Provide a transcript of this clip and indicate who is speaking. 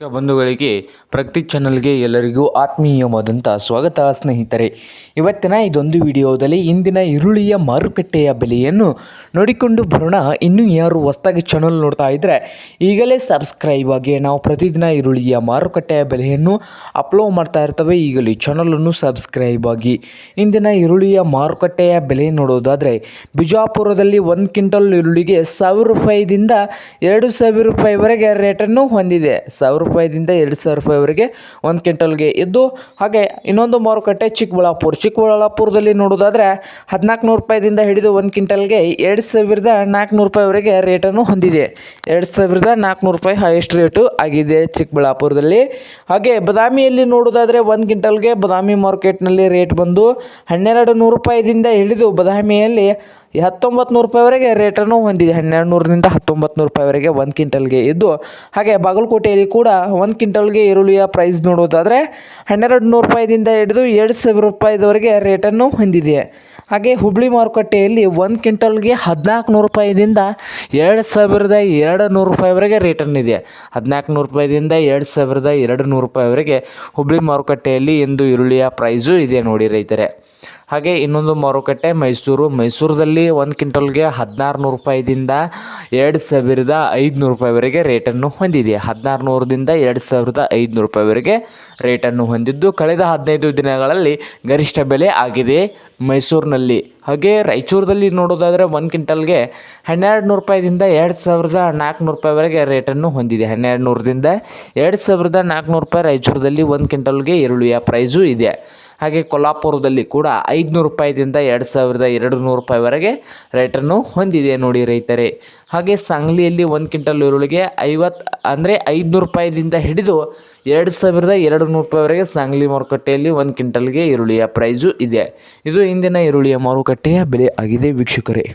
Speaker 1: ಬಂಧುಗಳಿಗೆ, ಪ್ರಗತಿ ಚಾನಲ್ಗೆ ಎಲ್ಲರಿಗೂ ಆತ್ಮೀಯವಾದಂಥ ಸ್ವಾಗತ, ಸ್ನೇಹಿತರೆ. ಇವತ್ತಿನ ಇದೊಂದು ವಿಡಿಯೋದಲ್ಲಿ ಇಂದಿನ ಈರುಳ್ಳಿಯ ಮಾರುಕಟ್ಟೆಯ ಬೆಲೆಯನ್ನು ನೋಡಿಕೊಂಡು ಬರೋಣ. ಇನ್ನೂ ಯಾರು ಹೊಸ್ದಾಗಿ ಚಾನಲ್ ನೋಡ್ತಾ ಇದ್ದರೆ ಈಗಲೇ ಸಬ್ಸ್ಕ್ರೈಬ್ ಆಗಿ ನಾವು ಪ್ರತಿದಿನ ಈರುಳ್ಳಿಯ ಮಾರುಕಟ್ಟೆಯ ಬೆಲೆಯನ್ನು ಅಪ್ಲೋಡ್ ಮಾಡ್ತಾ ಇರ್ತವೆ. ಈಗಲೇ ಚಾನಲನ್ನು ಸಬ್ಸ್ಕ್ರೈಬ್ ಆಗಿ. ಇಂದಿನ ಈರುಳ್ಳಿಯ ಮಾರುಕಟ್ಟೆಯ ಬೆಲೆ ನೋಡೋದಾದರೆ, ಬಿಜಾಪುರದಲ್ಲಿ ಒಂದು ಕ್ವಿಂಟಲ್ ಈರುಳ್ಳಿಗೆ ಸಾವಿರ ರೂಪಾಯಿದಿಂದ ಎರಡು ಸಾವಿರ ರೂಪಾಯಿವರೆಗೆ ರೇಟನ್ನು ಹೊಂದಿದೆ. ಸಾವಿರ ರೂಪಾಯಿದಿಂದ ಎರಡು ಸಾವಿರ ರೂಪಾಯಿವರೆಗೆ ಒಂದು ಕ್ವಿಂಟಲ್ಗೆ ಇದ್ದು, ಹಾಗೆ ಇನ್ನೊಂದು ಮಾರುಕಟ್ಟೆ ಚಿಕ್ಕಬಳ್ಳಾಪುರ. ಚಿಕ್ಕಬಳ್ಳಾಪುರದಲ್ಲಿ ನೋಡೋದಾದರೆ ಹದಿನಾಲ್ಕು ನೂರು ರೂಪಾಯಿದಿಂದ ಹಿಡಿದು ಒಂದು ಕ್ವಿಂಟಲ್ಗೆ ಎರಡು ಸಾವಿರದ ನಾಲ್ಕುನೂರು ರೂಪಾಯಿವರೆಗೆ ರೇಟನ್ನು ಹೊಂದಿದೆ. ಎರಡು ಸಾವಿರದ ನಾಲ್ಕುನೂರು ರೂಪಾಯಿ ಹೈಯೆಸ್ಟ್ ರೇಟು ಆಗಿದೆ ಚಿಕ್ಕಬಳ್ಳಾಪುರದಲ್ಲಿ. ಹಾಗೆ ಬದಾಮಿಯಲ್ಲಿ ನೋಡೋದಾದರೆ ಒಂದು ಕ್ವಿಂಟಲ್ಗೆ ಬದಾಮಿ ಮಾರ್ಕೆಟ್ನಲ್ಲಿ ರೇಟ್ ಬಂದು ಹನ್ನೆರಡು ನೂರು ರೂಪಾಯಿದಿಂದ ಹಿಡಿದು ಬದಾಮಿಯಲ್ಲಿ ಹತ್ತೊಂಬತ್ತು ನೂರು ರೂಪಾಯಿವರೆಗೆ ರೇಟನ್ನು ಹೊಂದಿದೆ. ಹನ್ನೆರಡು ನೂರರಿಂದ ಹತ್ತೊಂಬತ್ತು ನೂರು ರೂಪಾಯಿವರೆಗೆ ಒಂದು ಕ್ವಿಂಟಲ್ಗೆ ಇದ್ದು, ಹಾಗೆ ಬಾಗಲಕೋಟೆಯಲ್ಲಿ ಕೂಡ ಒಂದು ಕ್ವಿಂಟಲ್ಗೆ ಈರುಳ್ಳಿಯ ಪ್ರೈಸ್ ನೋಡೋದಾದರೆ ಹನ್ನೆರಡು ನೂರು ರೂಪಾಯಿದಿಂದ ಹಿಡಿದು ಎರಡು ಸಾವಿರ ರೂಪಾಯಿದವರೆಗೆ ರೇಟನ್ನು ಹೊಂದಿದೆ. ಹಾಗೆ ಹುಬ್ಳಿ ಮಾರುಕಟ್ಟೆಯಲ್ಲಿ ಒಂದು ಕ್ವಿಂಟಲ್ಗೆ ಹದಿನಾಲ್ಕು ನೂರು ರೂಪಾಯಿದಿಂದ ಎರಡು ಸಾವಿರದ ಎರಡು ನೂರು ರೂಪಾಯಿವರೆಗೆ ರೇಟನ್ನು ಇದೆ. ಹದಿನಾಲ್ಕು ನೂರು ರೂಪಾಯಿದಿಂದ ಎರಡು ಸಾವಿರದ ಎರಡು ನೂರು ರೂಪಾಯಿವರೆಗೆ ಹುಬ್ಳಿ ಮಾರುಕಟ್ಟೆಯಲ್ಲಿ ಇಂದು ಈರುಳ್ಳಿಯ ಪ್ರೈಸು ಇದೆ ನೋಡಿ ರೈತರೆ. ಹಾಗೆ ಇನ್ನೊಂದು ಮಾರುಕಟ್ಟೆ ಮೈಸೂರು. ಮೈಸೂರಲ್ಲಿ ಒಂದು ಕ್ವಿಂಟಲ್ಗೆ ಹದಿನಾರು ನೂರು ರೂಪಾಯಿದಿಂದ ಎರಡು ಸಾವಿರದ ಐದುನೂರು ರೂಪಾಯಿವರೆಗೆ ರೇಟನ್ನು ಹೊಂದಿದೆ. ಹದಿನಾರು ನೂರದಿಂದ ಎರಡು ಸಾವಿರದ ಐದುನೂರು ರೂಪಾಯಿವರೆಗೆ ರೇಟನ್ನು ಹೊಂದಿದ್ದು, ಕಳೆದ ಹದಿನೈದು ದಿನಗಳಲ್ಲಿ ಗರಿಷ್ಠ ಬೆಲೆ ಆಗಿದೆ ಮೈಸೂರಿನಲ್ಲಿ. ಹಾಗೆ ರಾಯಚೂರದಲ್ಲಿ ನೋಡೋದಾದರೆ ಒಂದು ಕ್ವಿಂಟಲ್ಗೆ ಹನ್ನೆರಡು ನೂರು ರೂಪಾಯಿದಿಂದ ಎರಡು ಸಾವಿರದ ನಾಲ್ಕುನೂರು ರೂಪಾಯಿವರೆಗೆ ರೇಟನ್ನು ಹೊಂದಿದೆ. ಹನ್ನೆರಡು ನೂರದಿಂದ ಎರಡು ಸಾವಿರದ ನಾಲ್ಕುನೂರು ರೂಪಾಯಿ ರಾಯಚೂರದಲ್ಲಿ ಒಂದು ಕ್ವಿಂಟಲ್ಗೆ ಈರುಳ್ಳಿಯ ಪ್ರೈಸು ಇದೆ. ಹಾಗೆ ಕೊಲ್ಲಾಪುರದಲ್ಲಿ ಕೂಡ ಐದುನೂರು ರೂಪಾಯಿದಿಂದ ಎರಡು ಸಾವಿರದ ಎರಡು ನೂರು ರೂಪಾಯಿವರೆಗೆ ರೇಟನ್ನು ಹೊಂದಿದೆ ನೋಡಿ ರೈತರೇ. ಹಾಗೆ ಸಾಂಗ್ಲಿಯಲ್ಲಿ ಒಂದು ಕ್ವಿಂಟಲ್ ಈರುಳ್ಳಿಗೆ ಐವತ್ತು ಅಂದರೆ ಐದುನೂರು ರೂಪಾಯಿದಿಂದ ಹಿಡಿದು ಎರಡು ಸಾವಿರದ ಎರಡು ನೂರು ರೂಪಾಯಿವರೆಗೆ ಸಾಂಗ್ಲಿ ಮಾರುಕಟ್ಟೆಯಲ್ಲಿ ಒಂದು ಕ್ವಿಂಟಲ್ಗೆ ಈರುಳ್ಳಿಯ ಪ್ರೈಸು ಇದೆ. ಇದು ಇಂದಿನ ಈರುಳ್ಳಿಯ ಮಾರುಕಟ್ಟೆಯ ಬೆಲೆ ಆಗಿದೆ, ವೀಕ್ಷಕರೇ.